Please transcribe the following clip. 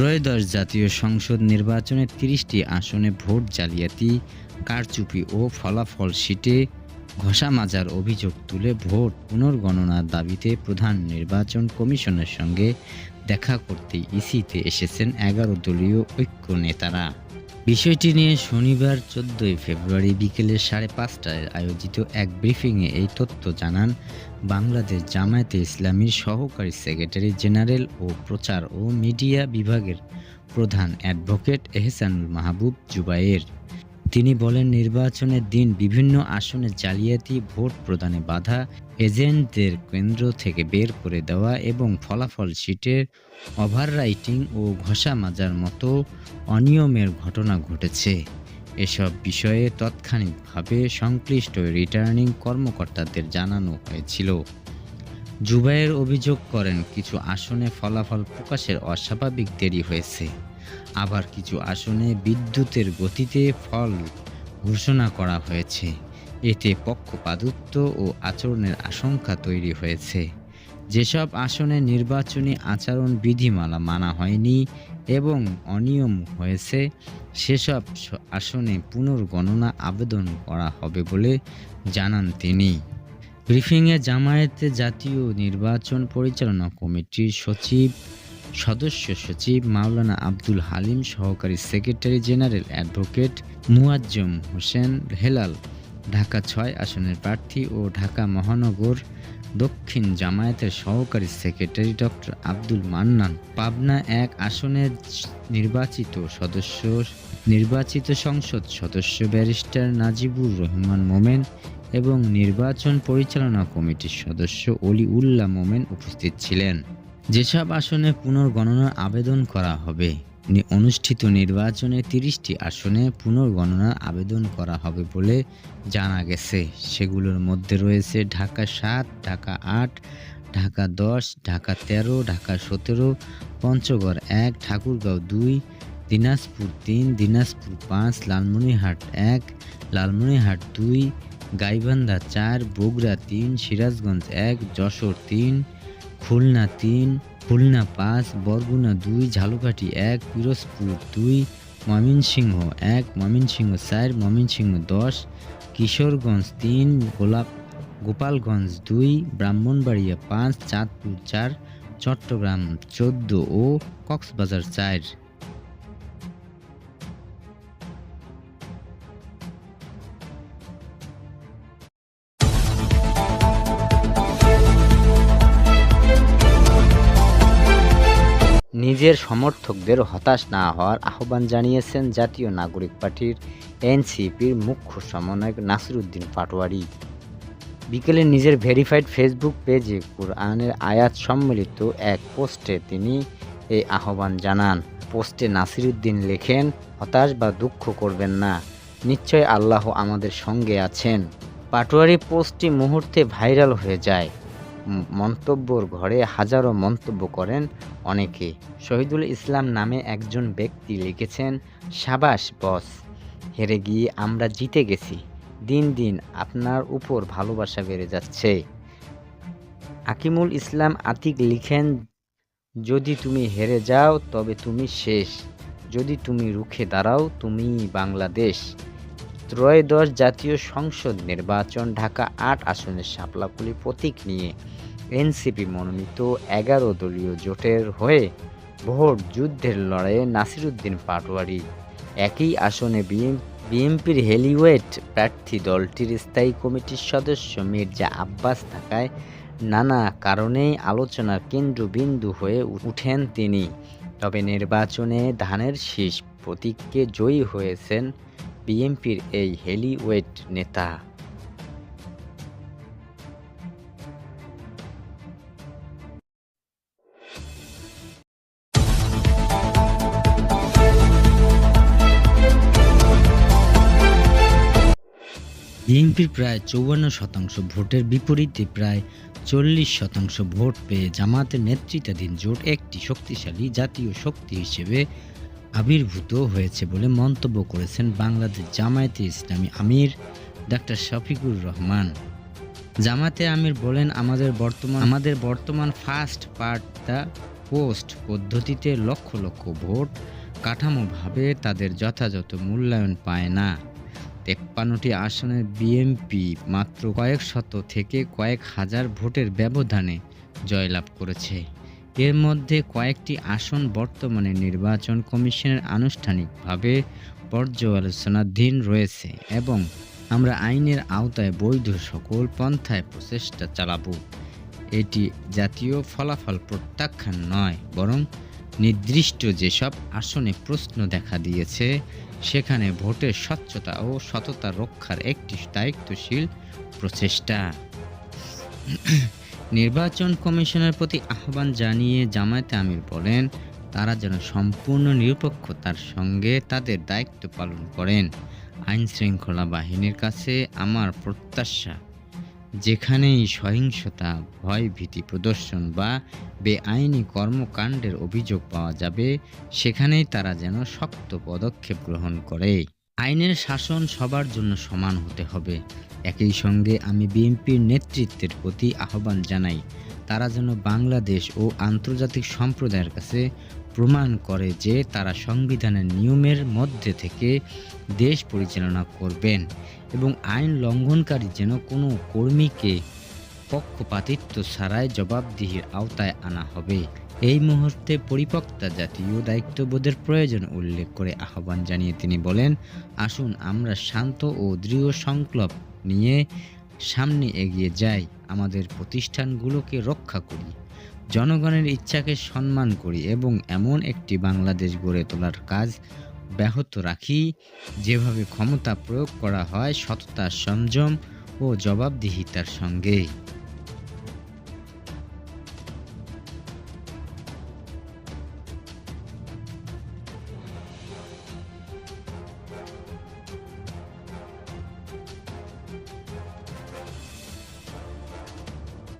ত্রয়োদশ জাতীয় সংসদ নির্বাচনের তিরিশটি আসনে ভোট জালিয়াতি কারচুপি ও ফলাফল শিটে ঘষা মাজার অভিযোগ তুলে ভোট পুনর্গণনার দাবিতে প্রধান নির্বাচন কমিশনের সঙ্গে দেখা করতে ইসিতে এসেছেন এগারো দলীয় ঐক্য নেতারা। বিষয়টি নিয়ে শনিবার চোদ্দই ফেব্রুয়ারি বিকেলে সাড়ে পাঁচটায় আয়োজিত এক ব্রিফিংয়ে এই তথ্য জানান বাংলাদেশ জামায়াতে ইসলামীর সহকারী সেক্রেটারি জেনারেল ও প্রচার ও মিডিয়া বিভাগের প্রধান অ্যাডভোকেট এহসানুল মাহবুব জুবায়ের। তিনি বলেন, নির্বাচনের দিন বিভিন্ন আসনে জালিয়াতি, ভোট প্রদানে বাধা, এজেন্টদের কেন্দ্র থেকে বের করে দেওয়া এবং ফলাফল শিটের ওভাররাইটিং ও ঘষা মাজার মতো অনিয়মের ঘটনা ঘটেছে। এসব বিষয়ে তাৎক্ষণিকভাবে সংশ্লিষ্ট রিটার্নিং কর্মকর্তাদের জানানো হয়েছিল। জুবাইয়ের অভিযোগ করেন, কিছু আসনে ফলাফল প্রকাশের অস্বাভাবিক দেরি হয়েছে। আবার কিছু আসনে বিদ্যুতের গতিতে ফল ঘোষণা করা হয়েছে। এতে পক্ষপাতিত্ব ও আচরণের আশঙ্কা তৈরি হয়েছে। যেসব আসনে নির্বাচনী আচরণ বিধিমালা মানা হয়নি এবং অনিয়ম হয়েছে, সেসব আসনে পুনর্গণনা আবেদন করা হবে বলে জানান তিনি। ব্রিফিংয়ে জামায়াতে জাতীয় নির্বাচন পরিচালনা কমিটির সচিব সদস্য সচিব মাওলানা আব্দুল হালিম, সহকারী secretary general advocate Muazzam Hossain Helal, Dhaka ছয় আসনের প্রার্থী ও ঢাকা মহানগর দক্ষিণ জামায়াতের সহকারী সেক্রেটারি ডক্টর আব্দুল মান্নান। পাবনা এক আসনের নির্বাচিত সদস্য, নির্বাচিত সংসদ সদস্য ব্যারিস্টার নাজিবুর রহমান মোমেন এবং নির্বাচন পরিচালনা কমিটির সদস্য অলি উল্লাহ মোমেন উপস্থিত ছিলেন। যেসব আসনে পুনর্গণনার আবেদন করা হবে অনুষ্ঠিত নির্বাচনে তিরিশটি আসনে পুনর্গণনার আবেদন করা হবে বলে জানা গেছে। সেগুলোর মধ্যে রয়েছে ঢাকা সাত, ঢাকা আট, ঢাকা দশ, ঢাকা তেরো, ঢাকা সতেরো, পঞ্চগড় এক, ঠাকুরগাঁও দুই, দিনাজপুর তিন, দিনাজপুর পাঁচ, লালমনিরহাট এক, লালমনিরহাট দুই, গাইবান্ধা চার, বগুড়া তিন, সিরাজগঞ্জ এক, যশোর তিন খুলনা তিন, খুলনা পাঁচ, বরগুনা দুই, ঝালকাঠি এক, পিরোজপুর দুই, ময়মনসিংহ এক, ময়মনসিংহ চার, ময়মনসিংহ দশ, কিশোরগঞ্জ তিন, গোলাপ, গোপালগঞ্জ দুই, ব্রাহ্মণবাড়িয়া পাঁচ, চাঁদপুর চার, চট্টগ্রাম চোদ্দ ও কক্সবাজার চার। নিজের সমর্থকদের হতাশ না হওয়ার আহ্বান জানিয়েছেন জাতীয় নাগরিক পার্টির এনসিপির মুখ্য সমন্বয়ক নাসিরুদ্দিন পাটোয়ারি। বিকেলে নিজের ভেরিফাইড ফেসবুক পেজে কোরআনের আয়াত সম্মিলিত এক পোস্টে তিনি এই আহ্বান জানান। পোস্টে নাসিরুদ্দিন লেখেন, হতাশ বা দুঃখ করবেন না, নিশ্চয় আল্লাহ আমাদের সঙ্গে আছেন। পাটোয়ারি পোস্টটি মুহূর্তে ভাইরাল হয়ে যায়। মন্তব্যর ঘরে হাজারো মন্তব্য করেন অনেকে। শহীদুল ইসলাম নামে একজন ব্যক্তি লিখেছেন, সাবাস, বস, হেরে গিয়ে আমরা জিতে গেছি। দিন দিন আপনার উপর ভালোবাসা বেড়ে যাচ্ছে। আকিমুল ইসলাম আতিক লিখেন, যদি তুমি হেরে যাও, তবে তুমি শেষ। যদি তুমি রুখে দাঁড়াও তুমি বাংলাদেশ। ত্রয়োদশ জাতীয় সংসদ নির্বাচন, ঢাকা আট আসনের শাপলাকুলি প্রতীক নিয়ে এনসিপি মনোনীত এগারো দলীয় জোটের হয়ে ভোট যুদ্ধের লড়াইয়ে নাসিরুদ্দিন পাটোয়ারি। একই আসনে বিএনপির হেলিওয়েট প্রার্থী দলটির স্থায়ী কমিটির সদস্য মির্জা আব্বাস থাকায় নানা কারণেই আলোচনার কেন্দ্রবিন্দু হয়ে উঠেন তিনি। তবে নির্বাচনে ধানের শীষ প্রতীককে জয়ী হয়েছেন বিএনপির এই হেলিওয়েট নেতা। বিএনপির প্রায় চৌবান্ন শতাংশ ভোটের বিপরীতে প্রায় চল্লিশ শতাংশ ভোট পেয়ে জামাতের নেতৃত্বাধীন জোট একটি শক্তিশালী জাতীয় শক্তি হিসেবে আবির্ভূত হয়েছে বলে মন্তব্য করেছেন বাংলাদেশ জামায়াতে ইসলামী আমির ডাক্তার শফিকুর রহমান। জামাতে আমির বলেন, আমাদের বর্তমান আমাদের বর্তমান ফার্স্ট পার্ট দ্য পোস্ট পদ্ধতিতে লক্ষ লক্ষ ভোট কাঠামোভাবে তাদের যথাযথ মূল্যায়ন পায় না। তেপ্পান্নটি আসনে বিএমপি মাত্র কয়েক শত থেকে কয়েক হাজার ভোটের ব্যবধানে জয়লাভ করেছে। এর মধ্যে কয়েকটি আসন বর্তমানে নির্বাচন কমিশনের আনুষ্ঠানিকভাবে পর্যালোচনাধীন রয়েছে এবং আমরা আইনের আওতায় বৈধ সকল পন্থায় প্রচেষ্টা চালাবো। এটি জাতীয় ফলাফল প্রত্যাখ্যান নয়, বরং নির্দিষ্ট যেসব আসনে প্রশ্ন দেখা দিয়েছে, সেখানে ভোটের স্বচ্ছতা ও সততা রক্ষার একটি দায়িত্বশীল প্রচেষ্টা। নির্বাচন কমিশনের প্রতি আহ্বান জানিয়ে জামায়াতে আমির বলেন, তারা যেন সম্পূর্ণ নিরপেক্ষতার সঙ্গে তাদের দায়িত্ব পালন করেন। আইন শৃঙ্খলা বাহিনীর কাছে আমার প্রত্যাশা, যেখানেই সহিংসতা ভয় ভীতি প্রদর্শন বা বেআইনি কর্মকাণ্ডের অভিযোগ পাওয়া যাবে, সেখানেই তারা যেন শক্ত পদক্ষেপ গ্রহণ করে। আইনের শাসন সবার জন্য সমান হতে হবে। একই সঙ্গে আমি বিএনপির নেতৃত্বের প্রতি আহ্বান জানাই, তারা যেন বাংলাদেশ ও আন্তর্জাতিক সম্প্রদায়ের কাছে প্রমাণ করে যে তারা সংবিধানের নিয়মের মধ্যে থেকে দেশ পরিচালনা করবেন এবং আইন লঙ্ঘনকারী যেন কোনো কর্মীকে পক্ষপাতিত্ব ছাড়াই জবাবদিহির আওতায় আনা হবে। এই মুহূর্তে পরিপক্তা জাতীয় দায়িত্ববোধের প্রয়োজন উল্লেখ করে আহ্বান জানিয়ে তিনি বলেন, আসুন আমরা শান্ত ও দৃঢ় সংকল্প নিয়ে সামনে এগিয়ে যাই, আমাদের প্রতিষ্ঠানগুলোকে রক্ষা করি, জনগণের ইচ্ছাকে সম্মান করি এবং এমন একটি বাংলাদেশ গড়ে তোলার কাজ ব্যাহত রাখি, যেভাবে ক্ষমতা প্রয়োগ করা হয় সততা সংযম ও জবাবদিহিতার সঙ্গে।